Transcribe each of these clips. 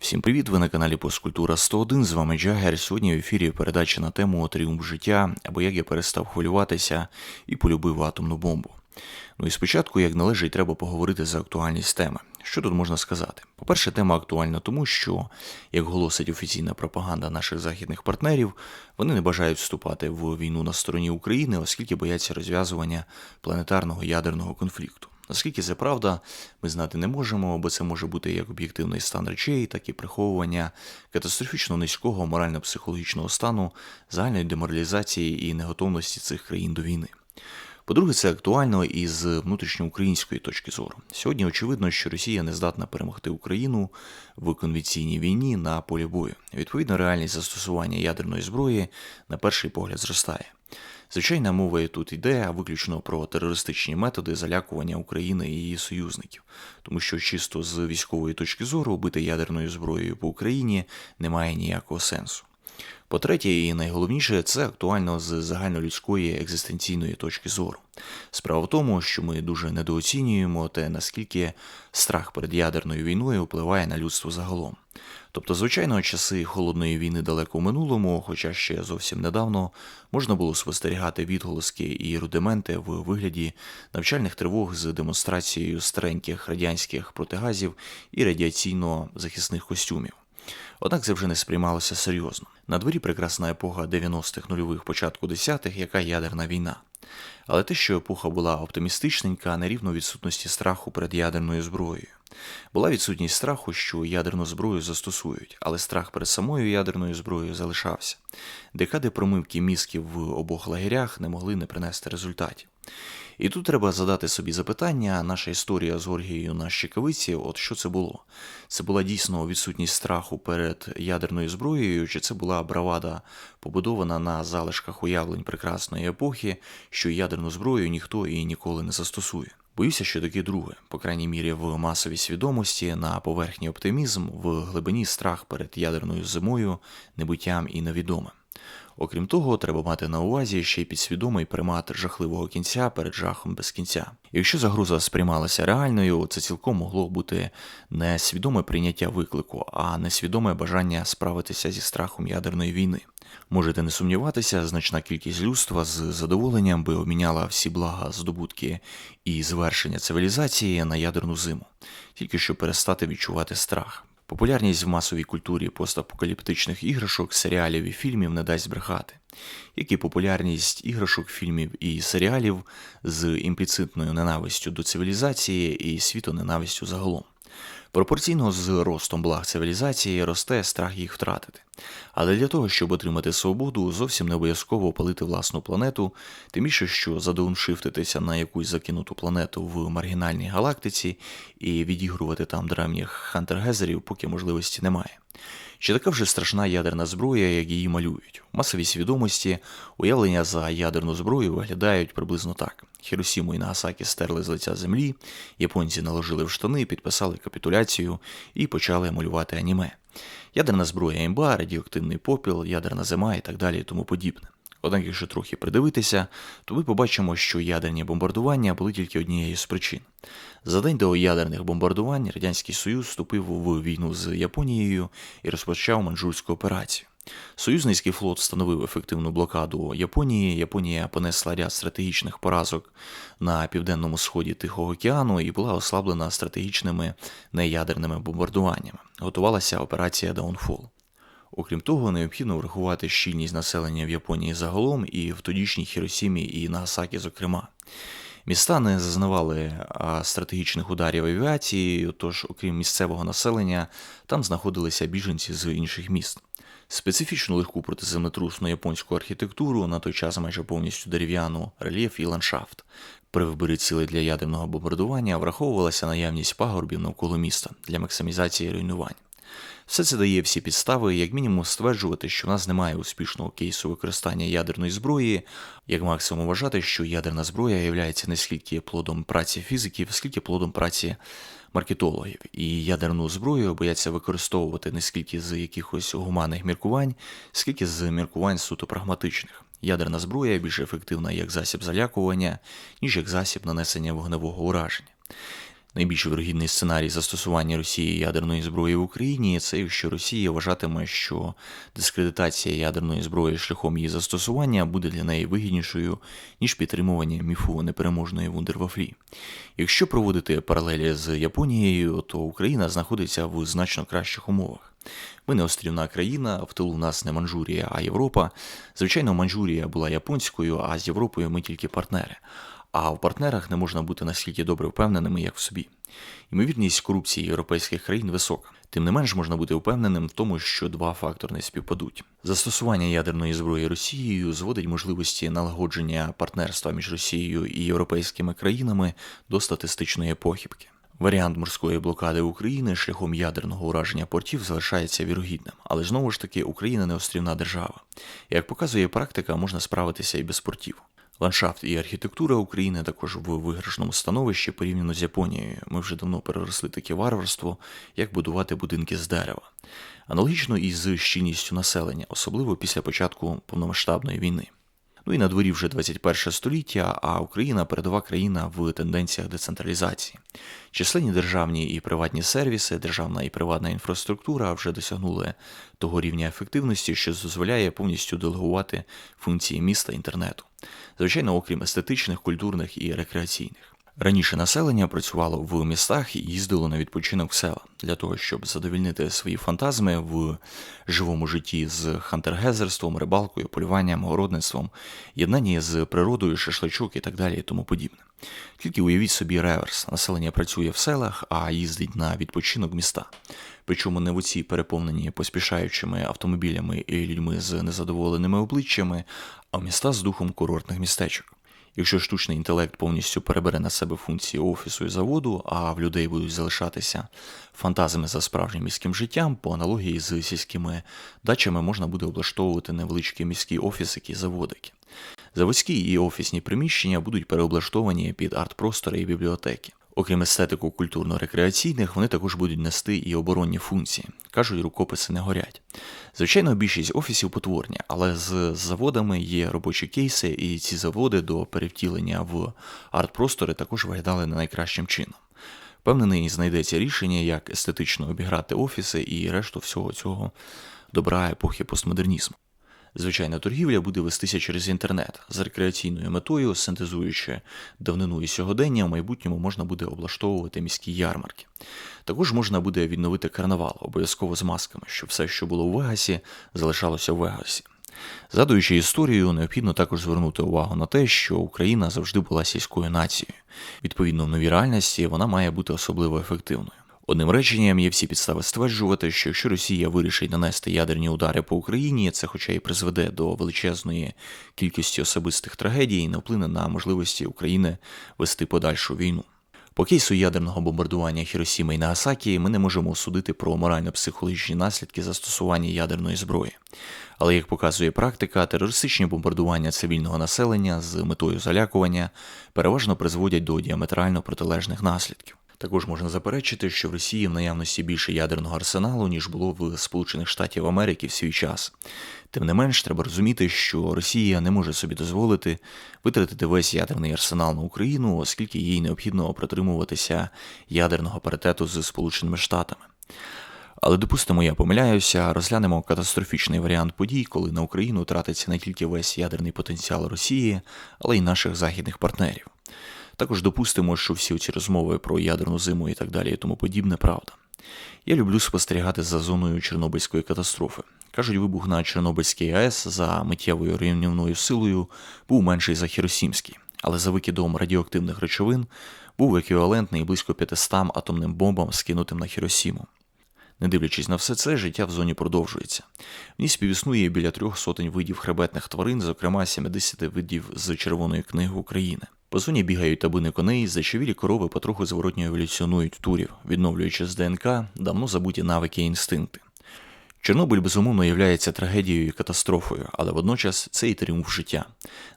Всім привіт! Ви на каналі Поскультура 101. З вами Джагер. Сьогодні в ефірі передача на тему Тріумф життя або як я перестав хвилюватися і полюбив атомну бомбу. Ну і спочатку, як належить, треба поговорити за актуальність теми. Що тут можна сказати? По-перше, тема актуальна тому, що, як голосить офіційна пропаганда наших західних партнерів, вони не бажають вступати в війну на стороні України, оскільки бояться розв'язування планетарного ядерного конфлікту. Наскільки це правда, ми знати не можемо, бо це може бути як об'єктивний стан речей, так і приховування катастрофічно низького морально-психологічного стану, загальної деморалізації і неготовності цих країн до війни. По-друге, це актуально із внутрішньоукраїнської точки зору. Сьогодні очевидно, що Росія не здатна перемогти Україну в конвенційній війні на полі бою. Відповідно, реальність застосування ядерної зброї на перший погляд зростає. Звичайна мова і тут йде виключно про терористичні методи залякування України і її союзників, тому що чисто з військової точки зору бити ядерною зброєю по Україні немає ніякого сенсу. По-третє, і найголовніше, це актуально з загальнолюдської екзистенційної точки зору. Справа в тому, що ми дуже недооцінюємо те, наскільки страх перед ядерною війною впливає на людство загалом. Тобто, звичайно, часи холодної війни далеко в минулому, хоча ще зовсім недавно можна було спостерігати відголоски і рудименти в вигляді навчальних тривог з демонстрацією стареньких радянських протигазів і радіаційно-захисних костюмів. Однак це вже не сприймалося серйозно. На дворі прекрасна епоха 90-х нульових, початку 10-х, яка ядерна війна. Але те, що епоха була оптимістичненька, на рівно відсутності страху перед ядерною зброєю. Була відсутність страху, що ядерну зброю застосують, але страх перед самою ядерною зброєю залишався. Декади промивки мізків в обох лагерях не могли не принести результатів. І тут треба задати собі запитання, наша історія з Оргією на Щекавиці, от що це було? Це була дійсно відсутність страху перед ядерною зброєю, чи це була бравада, побудована на залишках уявлень прекрасної епохи, що ядерну зброю ніхто і ніколи не застосує? Боюся, що таке друге, по крайній мірі в масовій свідомості, на поверхні оптимізм, в глибині страх перед ядерною зимою, небуттям і невідомим. Окрім того, треба мати на увазі ще й підсвідомий примат жахливого кінця перед жахом без кінця. Якщо загроза сприймалася реальною, це цілком могло бути не свідоме прийняття виклику, а несвідоме бажання справитися зі страхом ядерної війни. Можете не сумніватися, значна кількість людства з задоволенням би обміняла всі блага, здобутки і звершення цивілізації на ядерну зиму, тільки щоб перестати відчувати страх. Популярність в масовій культурі постапокаліптичних іграшок, серіалів і фільмів не дасть брехати, як і популярність іграшок, фільмів і серіалів з імпліцитною ненавистю до цивілізації і світоненавистю загалом. Пропорційно з ростом благ цивілізації росте страх їх втратити. Але для того, щоб отримати свободу, зовсім не обов'язково опалити власну планету, тим більше, що задауншифтитися на якусь закинуту планету в маргінальній галактиці і відігрувати там древніх хантергезерів, поки можливості немає. Чи така вже страшна ядерна зброя, як її малюють? В масовій свідомості уявлення за ядерну зброю виглядають приблизно так: Хіросіму і Нагасакі стерли з лиця землі, японці наложили в штани, підписали капітуляцію і почали малювати аніме. Ядерна зброя імба, радіоактивний попіл, ядерна зима і так далі і тому подібне. Однак, якщо трохи придивитися, то ми побачимо, що ядерні бомбардування були тільки однією з причин. За день до ядерних бомбардувань Радянський Союз вступив в війну з Японією і розпочав манджурську операцію. Союзницький флот встановив ефективну блокаду Японії. Японія понесла ряд стратегічних поразок на південному сході Тихого океану і була ослаблена стратегічними неядерними бомбардуваннями. Готувалася операція Даунфол. Окрім того, необхідно врахувати щільність населення в Японії загалом і в тодішній Хіросімі і Нагасакі, зокрема. Міста не зазнавали стратегічних ударів авіації, тож, окрім місцевого населення, там знаходилися біженці з інших міст. Специфічну легку протиземлетрусну японську архітектуру, на той час майже повністю дерев'яну рельєф і ландшафт. При виборі цілей для ядерного бомбардування враховувалася наявність пагорбів навколо міста для максимізації руйнувань. Все це дає всі підстави, як мінімум, стверджувати, що в нас немає успішного кейсу використання ядерної зброї, як максимум вважати, що ядерна зброя є не скільки плодом праці фізиків, скільки плодом праці маркетологів, і ядерну зброю бояться використовувати не скільки з якихось гуманних міркувань, скільки з міркувань суто прагматичних. Ядерна зброя більш ефективна як засіб залякування, ніж як засіб нанесення вогневого ураження. Найбільш вирогідний сценарій застосування Росії ядерної зброї в Україні це якщо Росія вважатиме, що дискредитація ядерної зброї шляхом її застосування буде для неї вигіднішою, ніж підтримування міфу непереможної вундервафлі. Якщо проводити паралелі з Японією, то Україна знаходиться в значно кращих умовах. Ми не острівна країна, в тилу в нас не Манчжурія, а Європа. Звичайно, Манчжурія була японською, а з Європою ми тільки партнери. А в партнерах не можна бути настільки добре впевненими, як в собі. Ймовірність корупції європейських країн висока. Тим не менш можна бути впевненим в тому, що два фактори не співпадуть. Застосування ядерної зброї Росією зводить можливості налагодження партнерства між Росією і європейськими країнами до статистичної похибки. Варіант морської блокади України шляхом ядерного ураження портів залишається вірогідним, але знову ж таки Україна не острівна держава. Як показує практика, можна справитися і без портів. Ландшафт і архітектура України також в виграшному становищі порівняно з Японією. Ми вже давно переросли таке варварство, як будувати будинки з дерева. Аналогічно і з щільністю населення, особливо після початку повномасштабної війни. Ну і на дворі вже 21 століття, а Україна передова країна в тенденціях децентралізації. Численні державні і приватні сервіси, державна і приватна інфраструктура вже досягнули того рівня ефективності, що дозволяє повністю делегувати функції міста інтернету. Звичайно, окрім естетичних, культурних і рекреаційних. Раніше населення працювало в містах і їздило на відпочинок в села для того, щоб задовільнити свої фантазми в живому житті з хантергезерством, рибалкою, полюванням, городництвом, єднанні з природою, шашличок і так далі, і тому подібне. Тільки уявіть собі реверс: населення працює в селах, а їздить на відпочинок міста. Причому не в оці переповнені поспішаючими автомобілями і людьми з незадоволеними обличчями, а в міста з духом курортних містечок. Якщо штучний інтелект повністю перебере на себе функції офісу і заводу, а в людей будуть залишатися фантазами за справжнім міським життям, по аналогії з сільськими дачами можна буде облаштовувати невеличкі міські офісики і заводики. Заводські і офісні приміщення будуть переоблаштовані під арт-простори і бібліотеки. Окрім естетику культурно-рекреаційних, вони також будуть нести і оборонні функції. Кажуть, рукописи не горять. Звичайно, більшість офісів потворні, але з заводами є робочі кейси, і ці заводи до перевтілення в арт-простори також виглядали не найкращим чином. Впевнений, знайдеться рішення, як естетично обіграти офіси і решту всього цього добра епохи постмодернізму. Звичайна торгівля буде вестися через інтернет з рекреаційною метою, синтезуючи давнину і сьогодення, в майбутньому можна буде облаштовувати міські ярмарки. Також можна буде відновити карнавал, обов'язково з масками, щоб все, що було у Вегасі, залишалося в Вегасі. Згадуючи історію, необхідно також звернути увагу на те, що Україна завжди була сільською нацією. Відповідно, в новій реальності вона має бути особливо ефективною. Одним реченням є всі підстави стверджувати, що якщо Росія вирішить нанести ядерні удари по Україні, це, хоча й призведе до величезної кількості особистих трагедій, не вплине на можливості України вести подальшу війну. По кейсу ядерного бомбардування Хіросіми і Нагасакі ми не можемо судити про морально-психологічні наслідки застосування ядерної зброї. Але як показує практика, терористичні бомбардування цивільного населення з метою залякування переважно призводять до діаметрально протилежних наслідків. Також можна заперечити, що в Росії в наявності більше ядерного арсеналу, ніж було в Сполучених Штатів Америки в свій час. Тим не менш, треба розуміти, що Росія не може собі дозволити витратити весь ядерний арсенал на Україну, оскільки їй необхідно протримуватися ядерного паритету з Сполученими Штатами. Але допустимо, я помиляюся, розглянемо катастрофічний варіант подій, коли на Україну тратиться не тільки весь ядерний потенціал Росії, але й наших західних партнерів. Також допустимо, що всі ці розмови про ядерну зиму і так далі і тому подібне правда. Я люблю спостерігати за зоною Чорнобильської катастрофи. Кажуть, вибух на Чорнобильській АЕС за миттєвою руйнівною силою був менший за Хіросімський, але за викидом радіоактивних речовин був еквівалентний близько 500 атомним бомбам, скинутим на Хіросіму. Не дивлячись на все це, життя в зоні продовжується. В ній співіснує біля трьох сотень видів хребетних тварин, зокрема 70 видів з Червоної книги України. По зоні бігають табуни коней, зачавілі корови потроху зворотньо еволюціонують турів, відновлюючи з ДНК давно забуті навики і інстинкти. Чорнобиль безумовно являється трагедією і катастрофою, але водночас це і тріумф життя.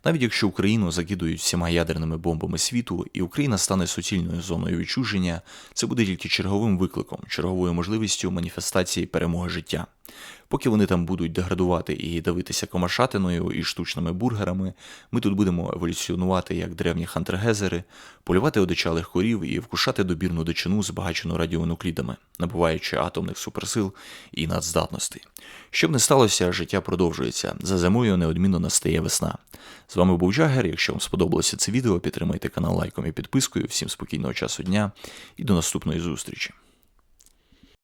Навіть якщо Україну закидують всіма ядерними бомбами світу, і Україна стане суцільною зоною відчуження, це буде тільки черговим викликом, черговою можливістю маніфестації перемоги життя. Поки вони там будуть деградувати і давитися комашатиною і штучними бургерами, ми тут будемо еволюціонувати як древні хантергезери, полювати одичалих корів і вкушати добірну дичину, збагачену радіонуклідами, набуваючи атомних суперсил і надздатностей. Щоб не сталося, життя продовжується. За зимою неодмінно настає весна. З вами був Джагер. Якщо вам сподобалося це відео, підтримайте канал лайком і підпискою. Всім спокійного часу дня і до наступної зустрічі.